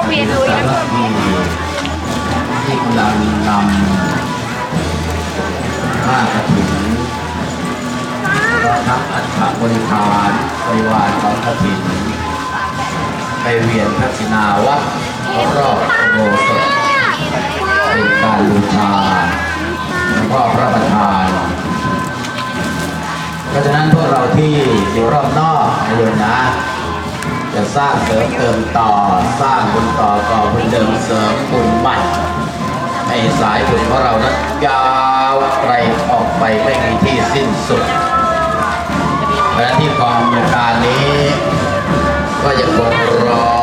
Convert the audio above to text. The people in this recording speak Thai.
วกเวียนลุยนะพวกเวียนที่กำลังนำผ้ากระถิ่นก็ทับอัฐบริพารบริวารของกระถิ่นไปเวียนพระศินาวัดรอบโบสถเป็นการบูชาหลวงพ่อพระประธานเพราะฉะนั้นพวกเราที่อยู่รอบนอกนะโยมนะ จะสร้างเสริมเติมต่อสร้างบุญต่อต่อบุญเดิมเสริมบุญใหม่ให้สายบุญของเรานั้นยาวไกลออกไปไม่มีที่สิ้นสุดและที่กองบริการนี้ ก็ยังคงรอ